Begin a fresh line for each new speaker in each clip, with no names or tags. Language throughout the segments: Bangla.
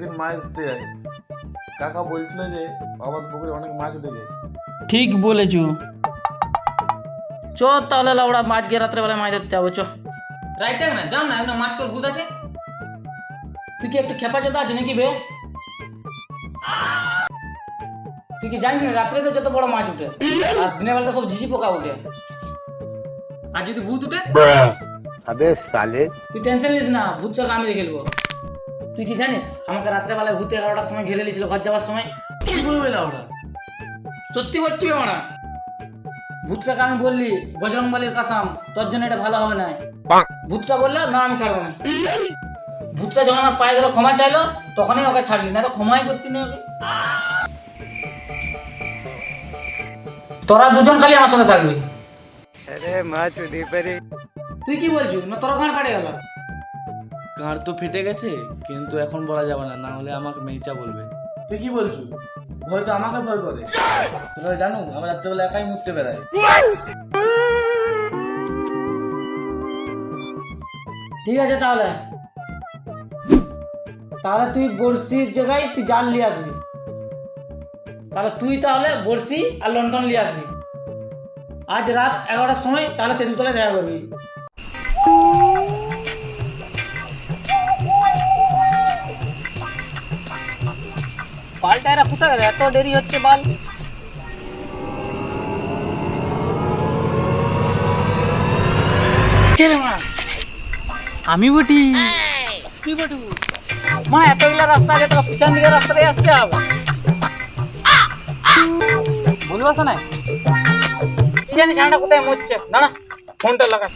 একদিন মাছ ধরতে যাই। কাকা বলছিল যে বাবার পুকুরে অনেক মাছ উঠেছে
ঠিক বলেছ। চ তাহলে লাউড়া মাছ গিয়ে রাত্রেবেলা মাছ ধরতে যাব চ।
রাইতে না যাও না এখন মাছ করে ভূত আছে।
তুই কি একটু খেপা যেতে আছে নাকি বে? তুই কি জানিস না রাত্রে তো যত বড় মাছ উঠে আর দিনের বেলা তো সব ঝিঝি পোকা উঠে।
আর যদি ভূত উঠে?
আবে সালে
তুই টেনশন নিস না ভূত চোখ আমি খেলব তুই কি জানিস? আমাকে রাত্রেবেলায় ঘুরতে এগারোটার সময় ঘিরে নিয়েছিল ঘর যাওয়ার সময়? কি বলবে ওরা? সত্যি বলছি আমরা ভূতটাকে আমি বললি বজরং বালির কাসাম তোর জন্য এটা ভালো হবে না। ভূতটা বলল না আমি ছাড়বো না। ভূতটা যখন আমার পায়ে ধরে ক্ষমা চাইলো তখনই ওকে ছাড়লি না তো ক্ষমাই করতি না ওকে। তোরা দুজন খালি আমার সাথে থাকবি।
আরে
তুই কি বলছিস? না তোর ওখানে কাটে গেল?
কাঁড় তো ফেটে গেছে কিন্তু এখন বলা যাবে না না হলে আমাকে মেইচা বলবে। তুই কি বলছো? ভয় তো আমাকে ভয় করে। তোরা জানো আমরা রাত্রেবেলা একাই মুততে বেড়াই।
ঠিক আছে তাহলে। তাহলে তুই বড়শির জায়গায় তুই জাল নিয়ে আসবি। তাহলে তুই তাহলে বড়শি আর লন্ডন নিয়ে আসবি। আজ রাত এগারোটার সময় তাহলে তেঁতুলতলায় দেখা করবি। এরা কোথায়? এত দেরি হচ্ছে বল। আমি বটি। তুই বটু? মা এতগুলা রাস্তা আছে তোকে পিছন দিকে রাস্তায় আসতে হবে। বলব আসা না? জানি ছানাটা কোথায় মরছে? না না ফোনটা লাগা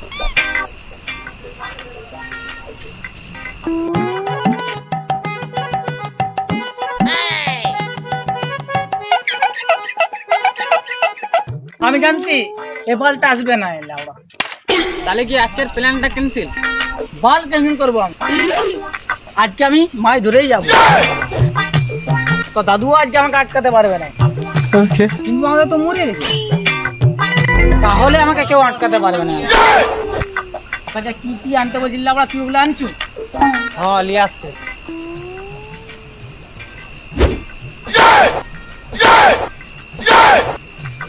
জানতি এ বলটা আসবে না এলে ওরা
তাহলে কি আজকের প্ল্যানটা ক্যান্সেল
বাল ক্যান্সেল করব আমি। আজকে আমি মাছ ধরেই যাব। তো দাদু আজকে আমাকে আটকাতে পারবে না।
কিন্তু আমাদের তো মরে গেছে।
তাহলে আমাকে কেউ আটকাতে পারবে না। তাকে কি কি আনতে বলছিল আমরা তুই ওগুলো আনছু?
হ্যাঁ লিয়ে আসছে।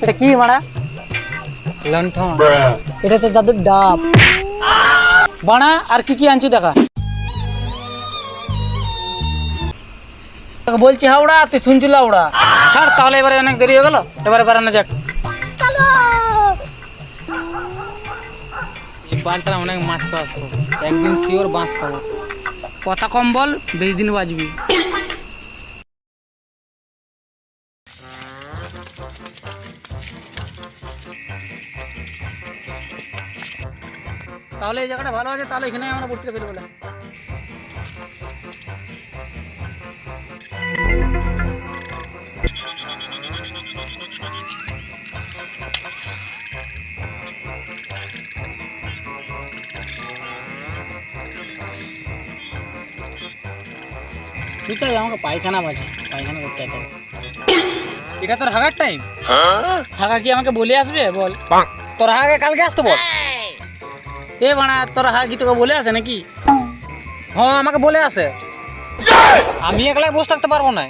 এটা কি মারা?
লণ্ঠন।
এটা তো দাদুর ডাব। বানা আর কি কি আনছু দেখা। বলছি হাওড়া তুই শুনছিল হাওড়া ছাড় তাহলে এবারে অনেক দেরি হয়ে গেল। এবারে বেড়ানো যাক।
বালটা অনেক মাছ পাওয়া একদিন শিওর বাঁশ খাব।
কথা কম বল বেশি দিন বাজবি তাহলে এই জায়গাটা ভালো আছে তাহলে এখানে আমরা বসতে পারি বলে ঠিক আছে আমাকে পায়খানা বাজে পায়খানা করতে হবে।
এটা তোর হাগার টাইম
থাকা কি আমাকে বলে আসবে? বল।
তোর হাগে কালকে আসতে বল।
এ বাড়া, তোরা হা কি তোকে বলে আছে নাকি?
হ্যাঁ আমাকে বলে আছে। আমি একলাই বসে থাকতে পারব না।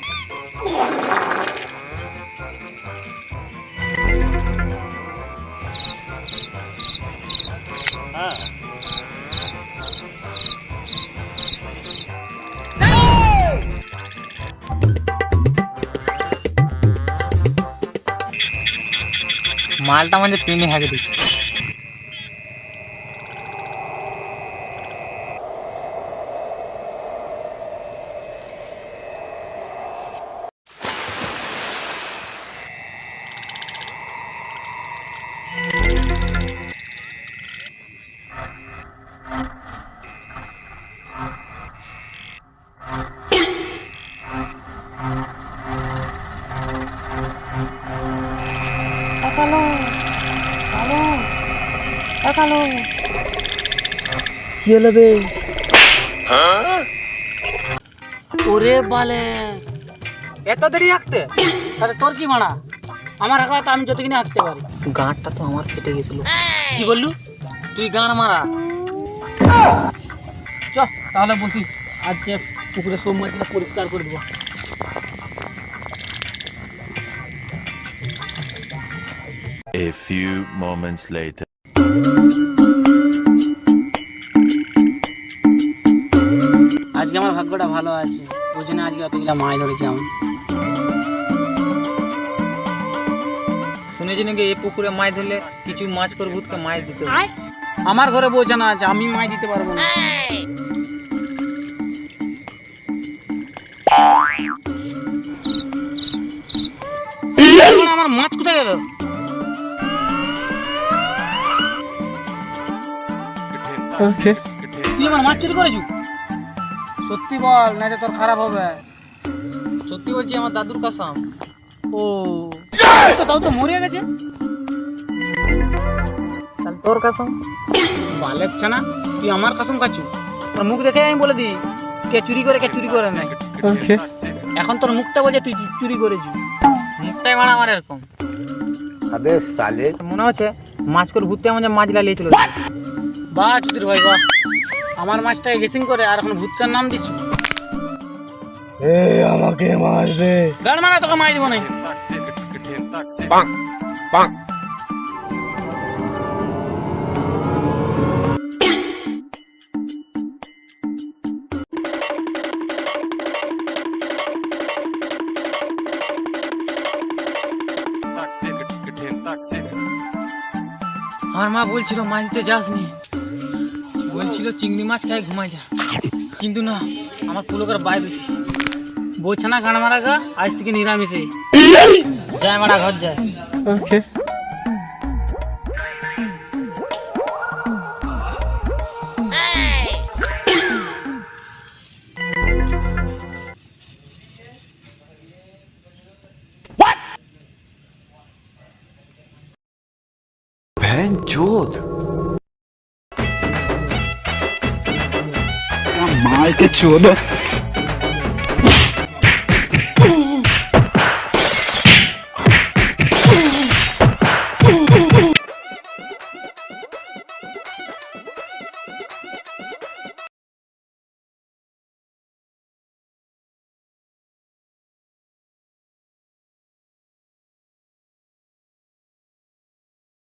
মালটা মানে পেনে হাগে দিচ্ছে।
কি হলো বে? ওরে বালে।
এত দেরি হাঁকতে
তাহলে তোর কি মানা আমার হাঁকা তো আমি যতক্ষণে হাঁকতে পারি।
গাঁটটা তো আমার কেটে গেছিল।
কি বললু?
তুই গান মারা।
চ তাহলে বসি। আজকে পুকুরে সব মাছগুলো পরিষ্কার করে দেবো।
A few moments later.
ভাগ্যটা ভালো আছে। ওই জন্য আজকে অতগুলা মাছ ধরেছি আমি
শুনেছি নাকি এই পুকুরে মাছ ধরলে কিছু মাছ করে ভূতকে মাছ দিতে
আমার ঘরে বউ জানা আছে আমি মাছ দিতে পারব না। আমার মাছ কোথায় গেল? তুই আমার মাছ চুরি করেছু সত্যি বল নাইলে তোর খারাপ হবে।
সত্যি বলছি আমার দাদুর কাসাম।
ও। তো তাও তো মরে গেছে। তাহলে তোর কাসাম? বালে ছানা তুই আমার কাসাম কাছু তোর মুখ দেখে আমি বলে দিই কে চুরি করে কে চুরি করে নাই এখন তোর মুখটা বলছে তুই চুরি করেছিস।
মুখটাই মারা আমার এরকম।
মনে হচ্ছে মাছ করে ঘুরতে আমাদের মাছ লাগিয়েছিল। বাহ চুদির ভাই বাহ। আমার মাছটাকে গেসিং করে আর এখন ভূতটার নাম দিচ্ছ।
এ আমাকে মাছ দে।
গান মারা তোকে মাছ দিব না।
আমার মা বলছিল মাছ দিতে যাসনি। বলছিল চিংড়ি মাছ খাই ঘুমাই যা। কিন্তু না আমার পুলোকার বাইরে
বলছে না গান মারা গা আজ থেকে নিরামিষে। যায় মারা ঘর যায়।
ওকে Jood.
mais que tudo.